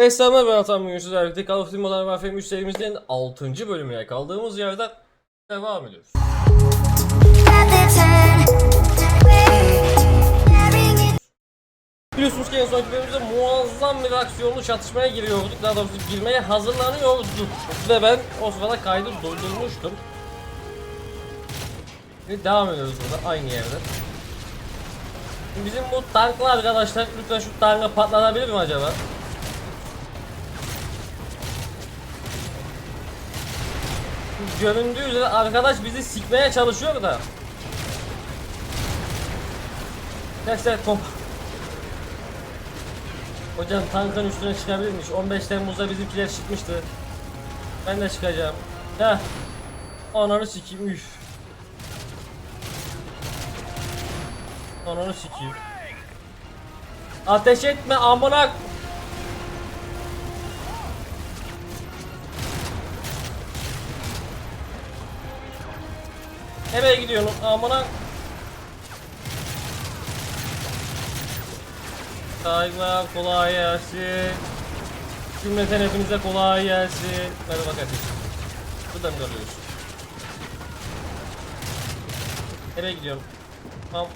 Esnaflar ben Atan bugün sizlerle birlikte Call of Duty Modern Warfare 3 serimizin 6. bölümüne kaldığımız yerden devam ediyoruz. Biliyorsunuz ki en sonki bölümümüzde muazzam bir aksiyonlu çatışmaya giriyorduk. Daha doğrusu girmeye hazırlanıyorduk. Ve ben o sırada kaydı durdurmuştum. Şimdi devam ediyoruz burada aynı yerde. Bizim bu tanklı arkadaşlar lütfen şu tankı patlatabilir mi acaba? Göründüğü üzere arkadaş bizi sikmeye çalışıyor da. Neyse komp. Hocam tankın üstüne çıkabilirmiş. 15 Temmuz'da bizimkiler çıkmıştı. Ben de çıkacağım. Heh. Ananı sikeyim üf. Ananı sikeyim. Ateş etme amına. Nereye gidiyorsun amına? Saygılar kolay gelsin. Cümleten hepinize kolay gelsin. Hadi bak ateş. Burada mı kalıyorsun? Nereye gidiyorsun? Tamam.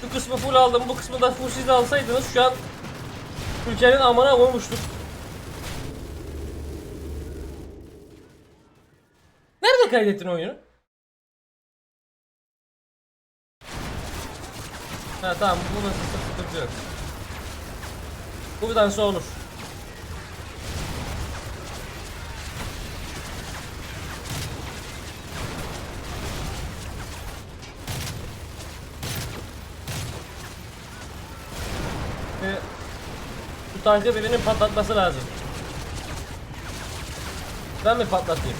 Şu kısmı full aldım. Bu kısmı da full siz alsaydınız şu an ülkenin amına koymuştuk. Nerede kaydettin oyunu? Ha tamam bu da sıkıntı yok. Buradan sonra olur. Tankı birinin patlatması lazım. Ben mi patlatayım?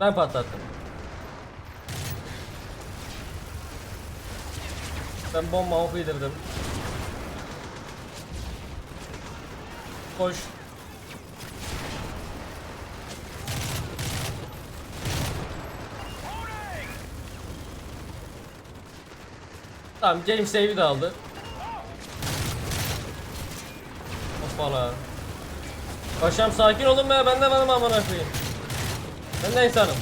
Ben patlattım. Ben bombamı bildirdim. Koş. Tamam James save'i de aldı. Hoppala. Paşam sakin olun be ben de varım amına koyayım. Ben de insanım.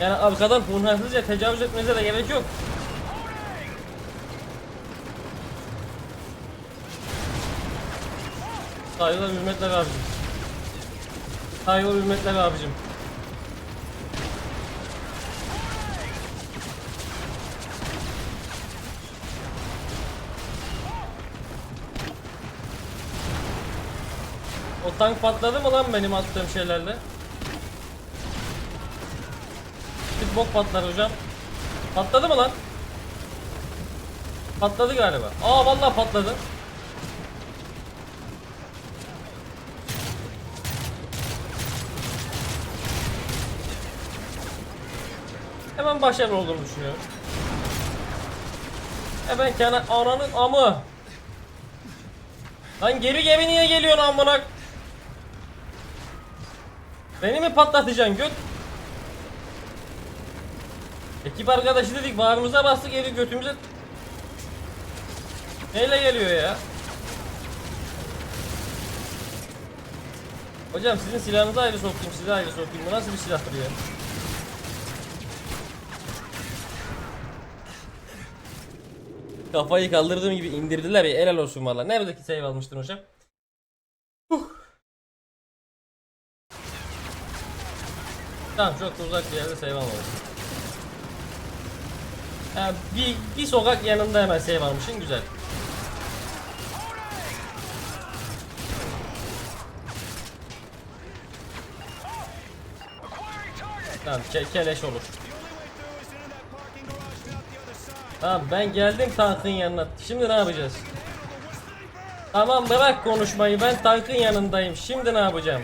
Yani arkadan hunharsızca tecavüz etmenize de gerek yok. Saygılar hürmetler abicim. Saygılar hürmetler abicim. O tank patladı mı lan benim attığım şeylerle? Bir bok patlar hocam. Patladı mı lan? Patladı galiba. Aa vallahi patladı. Hemen başarılı olduğunu düşünüyorum. Hemen kenar ananın amı. Lan geri gemi niye geliyorsun amına? Beni mi patlatacaksın göt? Ekip arkadaşı dedik bağrımıza bastık eli götümüze Neyle geliyor ya? Hocam sizin silahınızı ayrı sokayım size ayrı sokayım bu nasıl bir silahtır ya? Kafayı kaldırdığım gibi indirdiler ya helal olsun valla. Neredeki save almıştın hocam? Tamam çok da uzak bir yerde save almadım. Ha, bir, bir sokak yanında hemen save almışsın güzel. Tamam ke keleş olur. Tamam ben geldim tankın yanına. Şimdi ne yapacağız? Tamam bırak konuşmayı ben tankın yanındayım. Şimdi ne yapacağım?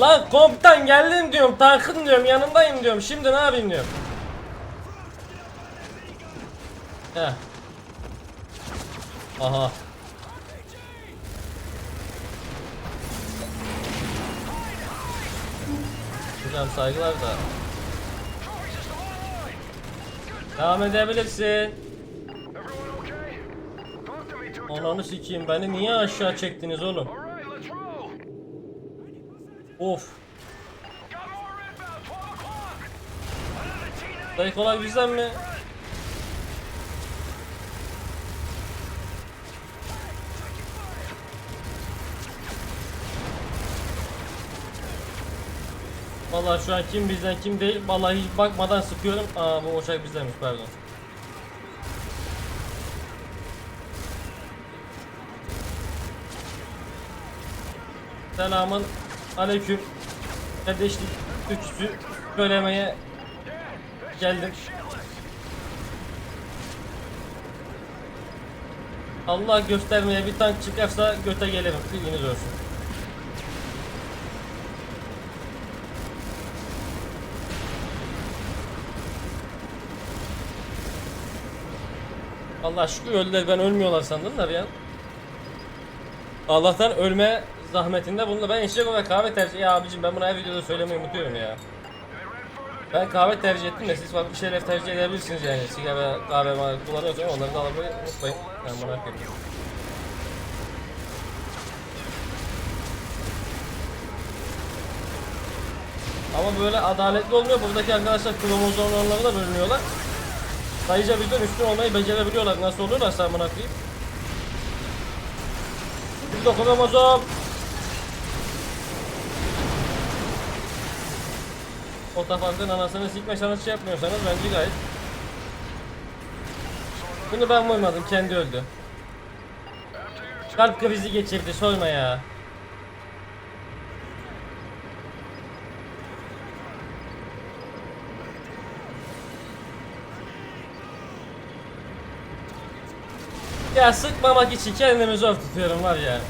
Lan komptan geldim diyorum tankın diyorum yanındayım diyorum şimdi ne yapayım diyorum. Heh. Aha. Hocam saygılar da. Devam edebilirsin. Ananı sikeyim beni niye aşağı çektiniz oğlum? Of. Got more inbound, 12 o'clock. Another T9. Dayı kolay bizden mi? Vallahi şu an kim bizden kim değil vallahi hiç bakmadan sıkıyorum. Aa bu uçak bizdenmiş pardon. Selamın aleyküm. Kardeşlik üçüsü söylemeye geldim. Allah göstermeye bir tank çıkarsa göte gelirim. Bilginiz olsun. Allah şükür öldüler ben ölmüyorlar sandım da bir an. Allah'tan ölme zahmetinde bunda ben içecek olarak kahve tercih ya abicim ben bunu her videoda söylemeyi unutuyorum ya. Ben kahve tercih ettim de siz farklı şeyler tercih edebilirsiniz yani. Sigara, kahve kullanıyorsanız onları da almayı unutmayın. Ben buna koyayım. Ama böyle adaletli olmuyor. Buradaki arkadaşlar kromozomlarına da bölünüyorlar. Sayıca bizden üstün olmayı becerebiliyorlar. Nasıl oluyorlarsa amına koyayım. Biz de kromozom. Otoparkın anasını sikme şansı yapmıyorsanız bence gayet. Bunu ben vurmadım kendi öldü. Kalp krizi geçirdi sorma ya. Ya sıkmamak için kendimi zor tutuyorum var ya.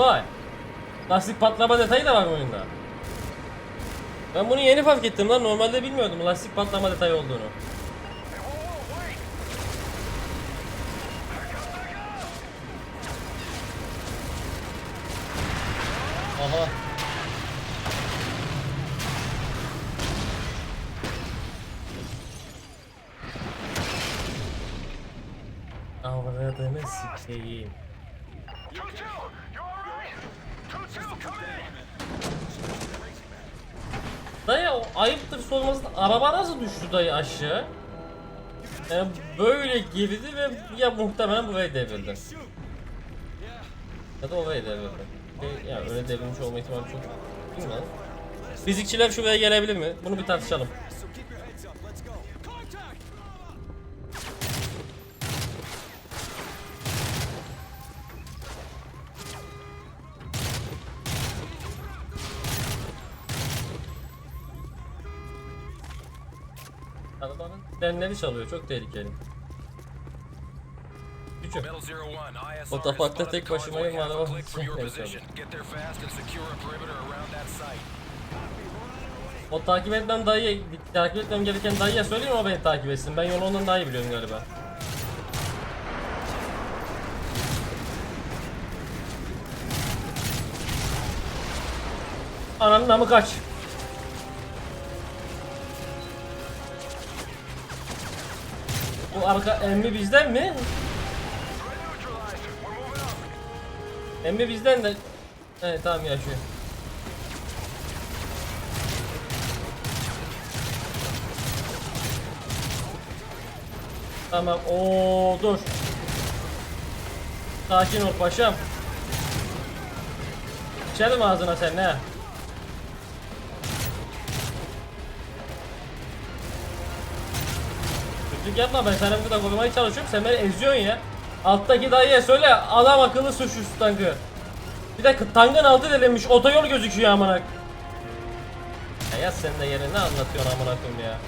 Vay. Lastik patlama detayı da var oyunda. Ben bunu yeni fark ettim lan. Normalde bilmiyordum lastik patlama detayı olduğunu. Aha. Avradını sikeyim. Tutu, you alright? Tutu, come in. Dayı o ayıptır sorması da araba dayı aşağı? Yani böyle girdi ve ya muhtemelen burayı devirdi. Ya da orayı devirdi. E, Yani öyle devrilmiş olma ihtimali çok bilmiyorum. Fizikçiler şuraya gelebilir mi? Bunu bir tartışalım. Frenleri çalıyor çok tehlikeli. Otoparkta has tek başımayım, araba. O takip etmem dayıya, takip etmem gereken dayıya söyleyeyim o beni takip etsin. Ben yolu ondan daha iyi biliyorum galiba. Ananın namı kaç. Bu arka emmi bizden mi? Emmi bizden de. Evet tamam yaşıyor. Tamam. Oo dur. Sakin ol paşam. İçerim ağzına sen ne? Kötülük yapma ben seni burada korumaya çalışıyorum sen beni eziyorsun ya. Alttaki dayıya söyle adam akıllı şu tankı. Bir de tankın altı delinmiş otoyol gözüküyor amına. Ya yaz sen de yere ne anlatıyorsun amına ya.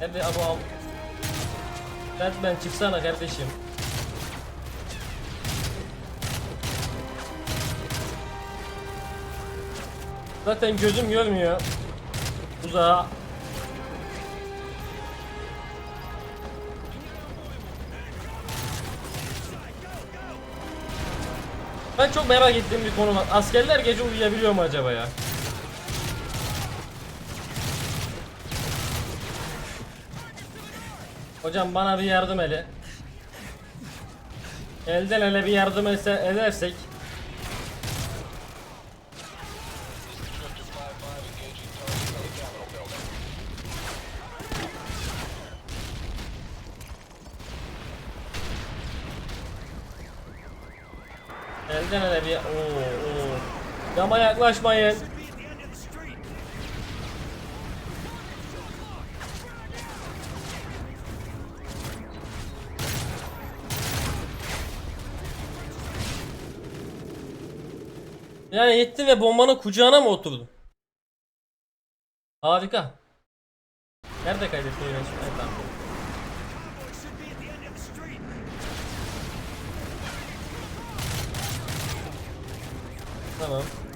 Hadi abu al. Batman çıksana kardeşim. Zaten gözüm görmüyor. Uzağa. Ben çok merak ettiğim bir konu var. Askerler gece uyuyabiliyor mu acaba ya? Hocam bana bir yardım ele. Elden ele bir yardım etse, edersek. Elden ele bir... Oo, oo. Yama yaklaşmayın. Yani gitti ve bombanın kucağına mı oturdu? Harika. Nerede kaydetti oyunu? Tamam. Tamam.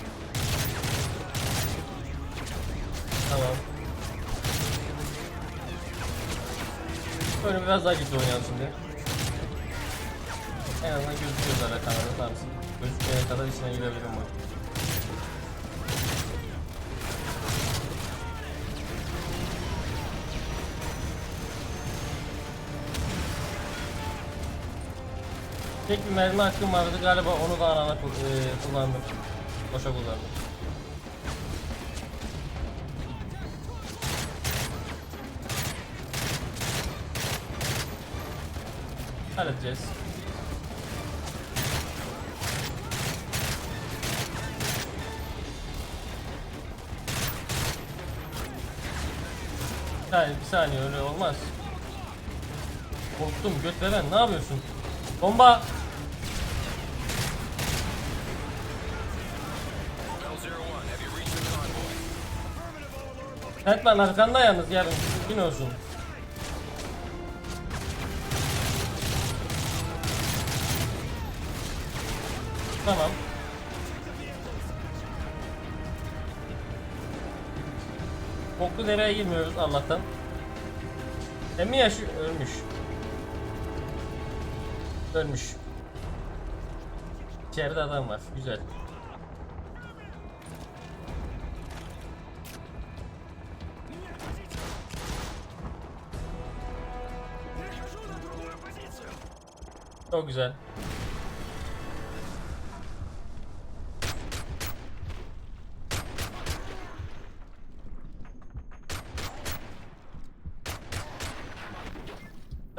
Tamam. Böyle biraz daha güçlü oynayalım şimdi. En azından gözüküyor zaten kamerada tamam. Gözükmeyene kadar içine girebilirim bak. Tek bir mermi hakkım vardı galiba onu da arana e, kullandım. Boşa kullandım. Halledeceğiz. Saniye, bir saniye öyle olmaz. Korktum göt veren ne yapıyorsun? Bomba! Batman arkanda yalnız yarın gün olsun. Tamam. Boklu dereye girmiyoruz Allah'tan. Emmi yaşı ölmüş. Ölmüş. İçeride adam var. Güzel. Çok güzel.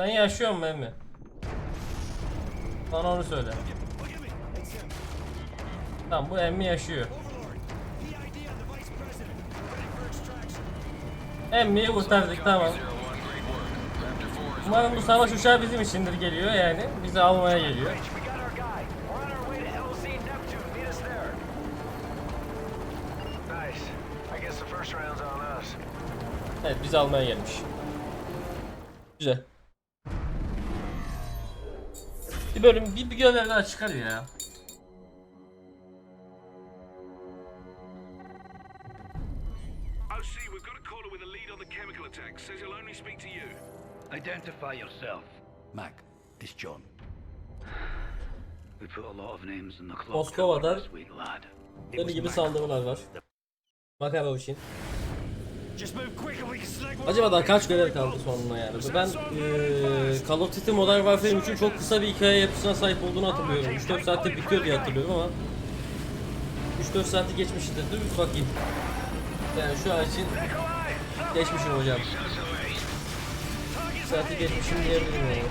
Sen yaşıyor musun emmi? Bana onu söyle. Tamam bu emmi yaşıyor. Emmi'yi kurtardık tamam. Umarım bu savaş uçağı bizim içindir geliyor yani. Bizi almaya geliyor. We got our guy. Bir bölüm bir, bir görev daha çıkar ya. OC, we've got a caller with a lead on the chemical attack. Says he'll only speak to you. Identify yourself. Mac, this John. We put a lot of names in the clock Moskova'dan deli gibi saldırılar var. Makara Acaba daha kaç görev kaldı sonuna yani? Ben eee Call of Duty Modern Warfare 3'ün çok kısa bir hikaye yapısına sahip olduğunu hatırlıyorum. 3-4 saatte bitiyor diye hatırlıyorum ama 3-4 saati geçmiştir. Dur bir bakayım. Yani şu an için geçmişim hocam. Saati geçmişim diyebilirim yani.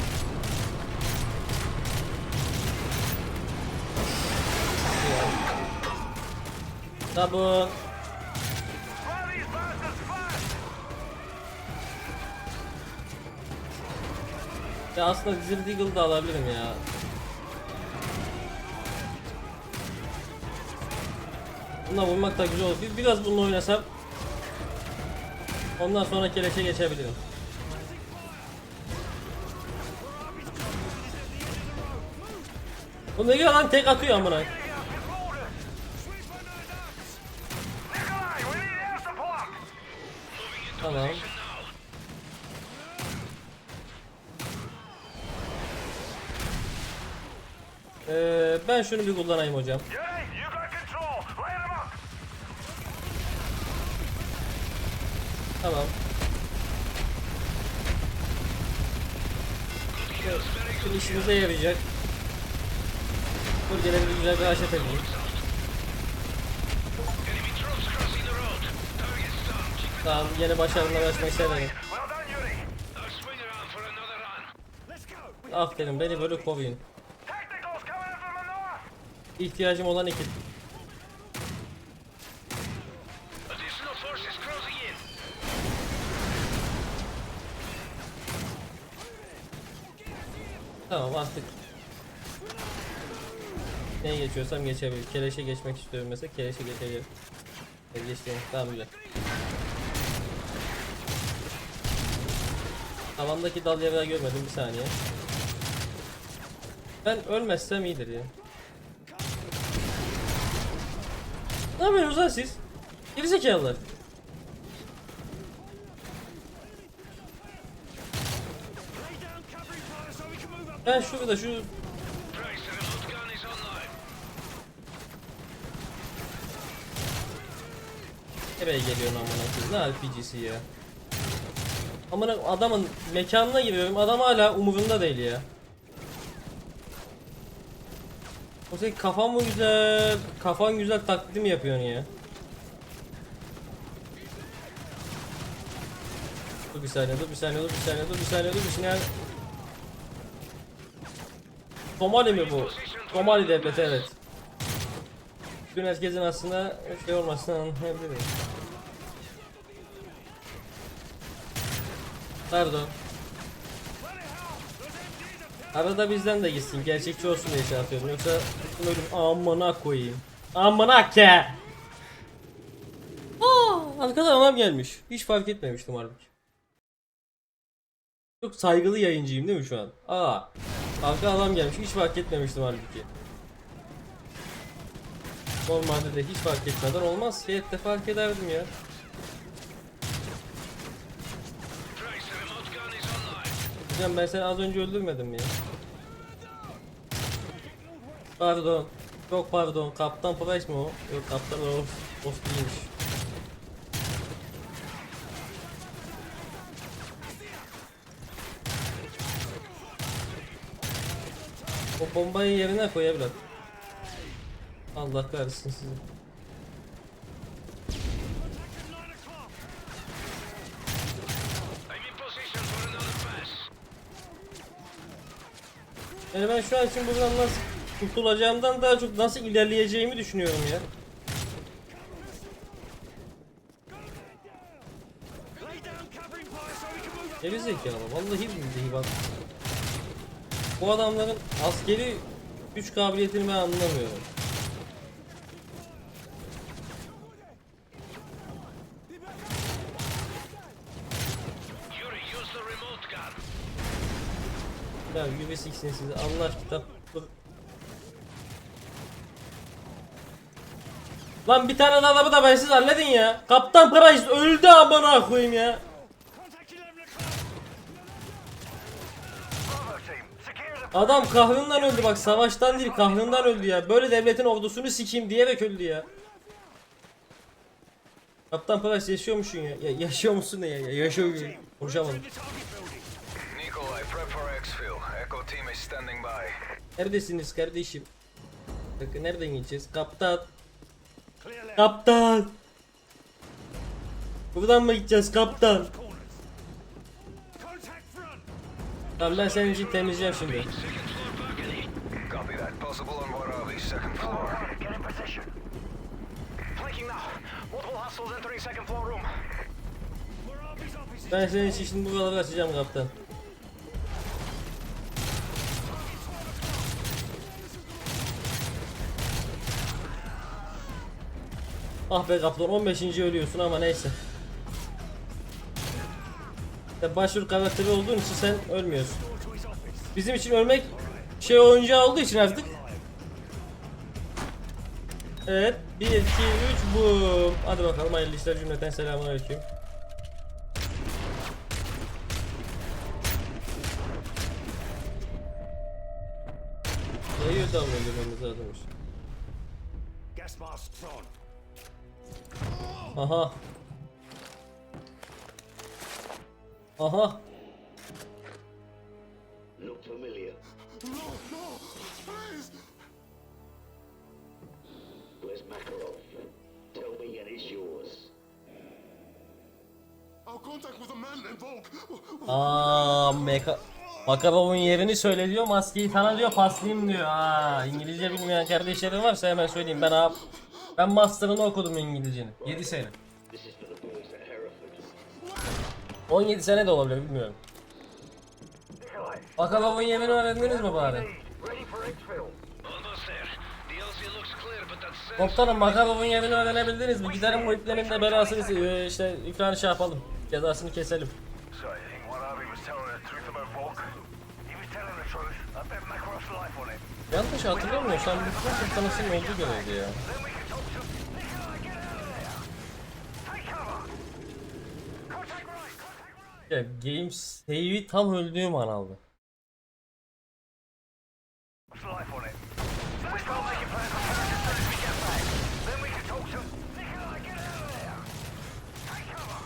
Sabun. Ya aslında Wizard Eagle'ı da alabilirim ya. Bununla vurmak da güzel olur. Bir- Biraz bununla oynasam Ondan sonra keleşe geçebilirim. Bu ne lan tek atıyor amına. Ben şunu bir kullanayım hocam. Tamam. Şimdi işimize yarayacak. Bölgeleri bir güzel bir aşet edeyim. Tamam yine başarılar açmayı severim. Well done, Yuri. I'll İhtiyacım olan ekip. Tamam artık. Neye geçiyorsam geçebilirim. Keleşe geçmek istiyorum mesela keleşe geçebilirim. Geçtim. Tamam güzel. Tavandaki dal yavru görmedim bir saniye. Ben ölmezsem iyidir ya. Ne yapıyorsunuz lan siz? Gerizekalılar. Ben şurada şu. Nereye geliyorsun amına koyayım? Ne RPG'si ya? Amına adamın mekanına giriyorum. Adam hala umurunda değil ya. O senin kafan mı güzel? Kafan güzel taklidi mi yapıyorsun ya? Dur bir saniye, dur bir saniye, dur bir saniye, dur bir saniye, dur bir saniye. Somali mi bu? Somali devleti evet. Dün herkesin aslında şey olmasını anlayabilirim. Pardon. Arada bizden de gitsin. Gerçekçi olsun diye şey yapıyorum. Yoksa ölüm amına koyayım. Amına ke. Aa, arkadan adam gelmiş. Hiç fark etmemiştim halbuki. Çok saygılı yayıncıyım değil mi şu an? Aa. Arka adam gelmiş. Hiç fark etmemiştim halbuki. Normalde de hiç fark etmeden olmaz ki. Hep de fark ederdim ya. Price, the remote gun is online. Hocam ben seni az önce öldürmedim mi ya? Pardon. Çok pardon. Kaptan Price mi o? Yok kaptan o. Of değilmiş. O bombayı yerine koy evlat. Allah kahretsin sizi. Yani ben şu an için buradan nasıl kurtulacağımdan daha çok nasıl ilerleyeceğimi düşünüyorum ya. Geri zekalı vallahi billahi bak. Bu adamların askeri güç kabiliyetini ben anlamıyorum. Ya gibi siksin sizi Allah kitap. Lan bir tane adamı da bensiz halledin ya. Kaptan Price öldü amına koyayım ya. Adam kahrından öldü bak savaştan değil kahrından öldü ya. Böyle devletin ordusunu sikeyim diyerek öldü ya. Kaptan Price yaşıyormuşsun ya. ya yaşıyor musun ne ya? ya yaşıyor. Konuşamadım. Nikolai, prep exfil. Echo team is standing by. Neredesiniz kardeşim? Bakın nereden gideceğiz? Kaptan. Kaptan. Buradan mı gideceğiz kaptan? Tamam ben senin için temizleyeceğim şimdi. Second floor balcony. Copy that. Possible on Warabi, second floor. Get in position. Flanking now. Multiple hostiles entering second floor room. Ben senin için şimdi buraları açacağım kaptan. Ah be kaplan 15. ölüyorsun ama neyse. İşte başrol karakteri olduğun için sen ölmüyorsun. Bizim için ölmek şey oyuncağı olduğu için artık. Evet 1 2 3 bu. Hadi bakalım hayırlı işler cümleten selamun aleyküm. Yayıyor damlıyor dememiz lazımmış. Gas mask thrown. Aha. Aha. Look familiar. No, no, please. Where's Makarov? Tell me and it's yours. Our contact with a man named Volk. Aa, meka Makarov'un yerini söyle diyor, maskeyi sana diyor, paslayayım diyor. Aa, İngilizce bilmeyen kardeşlerim varsa hemen söyleyeyim. Ben abi ben master'ını okudum İngilizcenin. 7 sene. This is for the boys at Hereford. 17 sene de olabilir bilmiyorum. Makarov'un yerini öğrendiniz mi bari? Komutanım Makarov'un yerini öğrenebildiniz mi? Gidelim bu iplerin de belasını e, işte iflahını şey yapalım. Cezasını keselim. So you think what Harvey was telling Nikolai, get out of there! Take cover!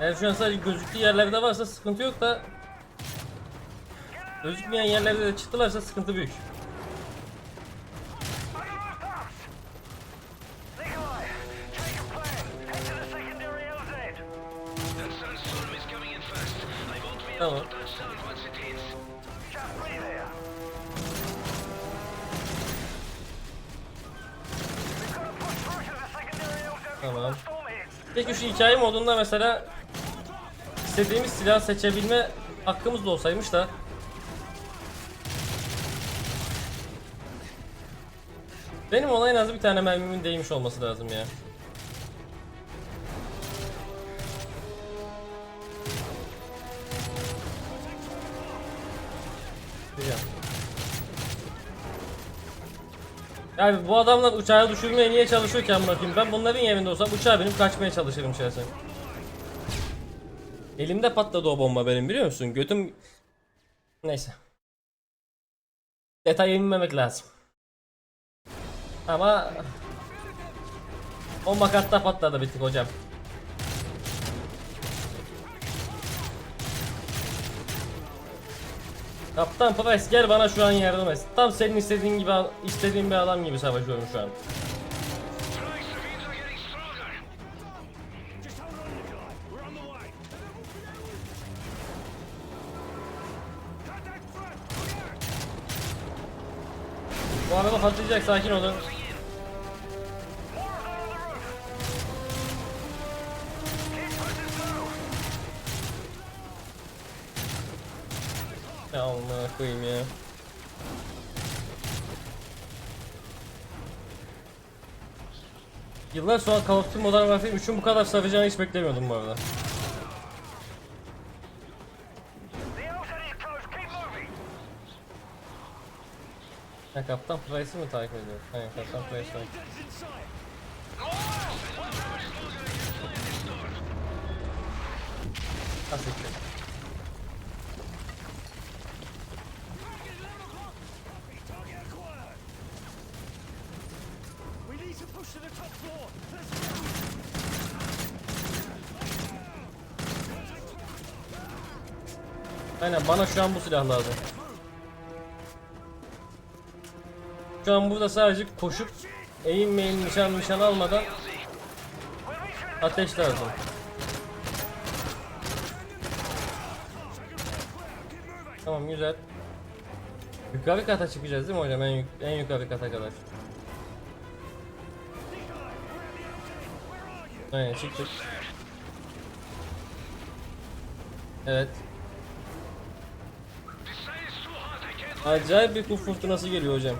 Eğer şu an sadece gözüktüğü yerlerde varsa sıkıntı yok da gözükmeyen yerlerde de çıktılarsa sıkıntı büyük. Tamam. hits. Peki şu hikaye modunda mesela istediğimiz silah seçebilme hakkımız da olsaymış da Benim ona en az bir tane mermimin değmiş olması lazım ya. Yani bu adamlar uçağı düşürmeye niye amına koyayım? Ben bunların yerinde olsam uçağa binip kaçmaya çalışırım şahsen. Elimde patladı o bomba benim biliyor musun? Götüm... Neyse. Detaya inmemek lazım. Ama... O makatta patladı bir tık hocam. Kaptan Price gel bana şu an yardım et. Tam senin istediğin gibi istediğin bir adam gibi savaşıyorum şu an. Bu araba patlayacak sakin olun. Koyayım ya. Yıllar sonra Call of Duty Modern Warfare 3'ün bu kadar saracağını hiç beklemiyordum bu arada. Ya Kaptan Price'ı mı takip ediyor? Hayır Kaptan Price var. Ha siktir. We need to push to the top floor. Let's go. Aynen bana şu an bu silah lazım. Şu an burada sadece koşup eğim nişan nişan almadan ateş lazım. Tamam güzel. Yukarı kata çıkacağız değil mi hocam? En, en yukarı kata kadar. Aynen çıktık. Evet. Acayip bir kum fırtınası geliyor hocam.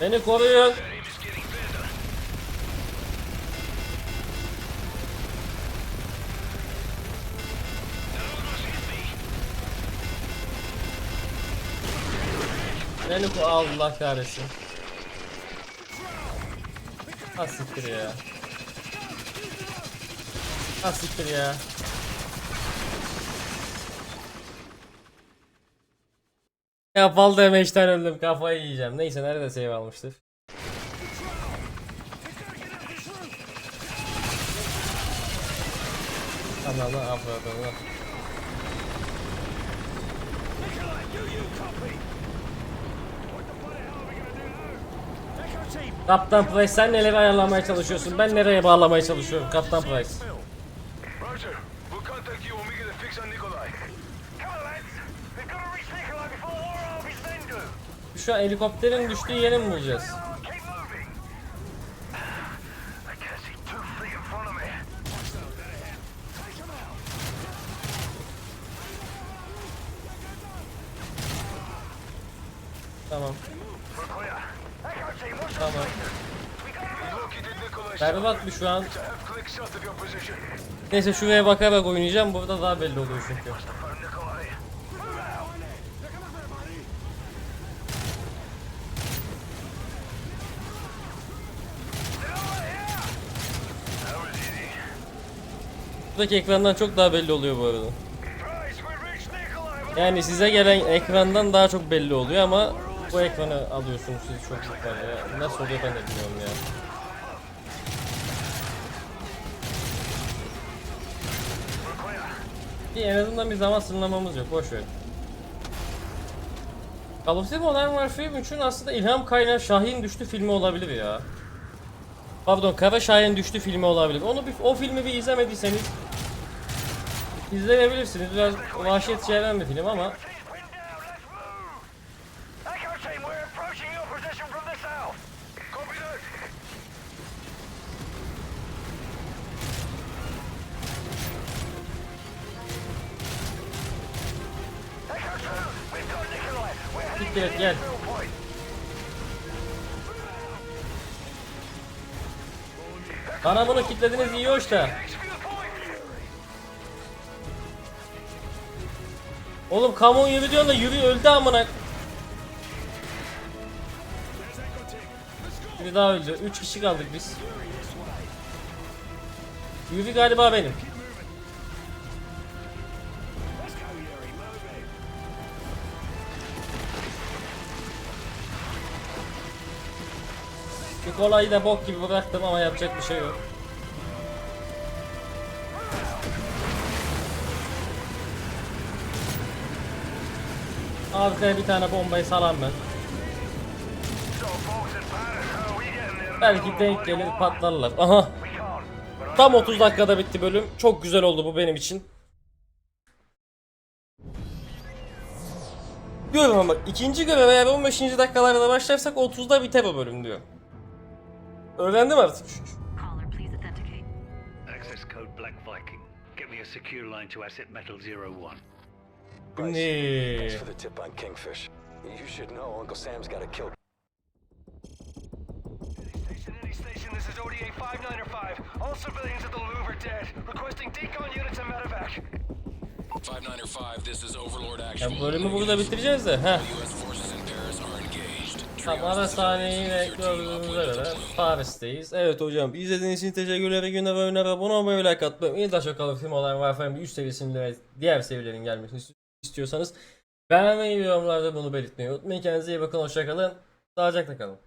Beni koruyun. Beni ko Allah kahretsin. Ha siktir ya. Ha ya. Ya fal demeçten öldüm kafayı yiyeceğim. Neyse nerede save almıştır. Ananı avradını. Kaptan Price sen neleri ayarlamaya çalışıyorsun? Ben nereye bağlamaya çalışıyorum Kaptan Price? Roger. We'll contact you fix on Nikolai. Come on, lads. Şu an helikopterin düştüğü yeri mi bulacağız? Tamam. Tamam. Berbat bir şu an. Neyse şuraya bakarak oynayacağım. Burada daha belli oluyor çünkü. Found Nikolai. Buradaki ekrandan çok daha belli oluyor bu arada. Yani size gelen ekrandan daha çok belli oluyor ama bu ekranı alıyorsunuz siz çok yukarı ya. Nasıl oluyor ben de bilmiyorum ya. Bir en azından bir zaman sınırlamamız yok boş ver. Call of Duty Modern Warfare 3'ün aslında ilham kaynağı Şahin Düştü filmi olabilir ya. Pardon Kara Şahin Düştü filmi olabilir. Onu bir, o filmi bir izlemediyseniz izleyebilirsiniz. Biraz vahşet çeviren bir film ama Siktir gel. Bana bunu kitlediniz iyi hoş da. Oğlum kamon yürü diyorsun da yürü öldü amına. Biri daha öldü. 3 kişi kaldık biz. Yürü galiba benim. moving. Nikola'yı da bok gibi bıraktım ama yapacak bir şey yok. Arkaya bir tane bombayı salam ben. Belki denk gelir patlarlar. Aha tam 30 dakikada bitti bölüm. Çok güzel oldu bu benim için. Diyorum ama ikinci göreve eğer 15. dakikalarda başlarsak 30'da biter o bölüm diyor. Öğrendim artık. Authenticate. Access code Black Viking. Get me a secure line to Asset Metal Zero One. Şimdi Thanks for the tip on Kingfish. You should know Uncle Sam's got a kill. Station, any station, this is ODA 595. All civilians at the Louvre are dead. Requesting decon units and medevac. 595, this is Overlord ya Actual. bölümü burada bitireceğiz de. Heh. U.S. forces in Paris are engaged. Tam ara sahneyi ve gördüğünüze göre Paris'teyiz. Evet hocam izlediğiniz için teşekkürler. Günler ve oyunlara abone olmayı ve like atmayı. İyi daha çok kalıp film olan Warframe'in üst seviyesinde ve diğer seviyelerin gelmesini istiyorsanız beğenmeyi ve yorumlarda bunu belirtmeyi unutmayın. Kendinize iyi bakın. Hoşçakalın. Sağlıcakla kalın.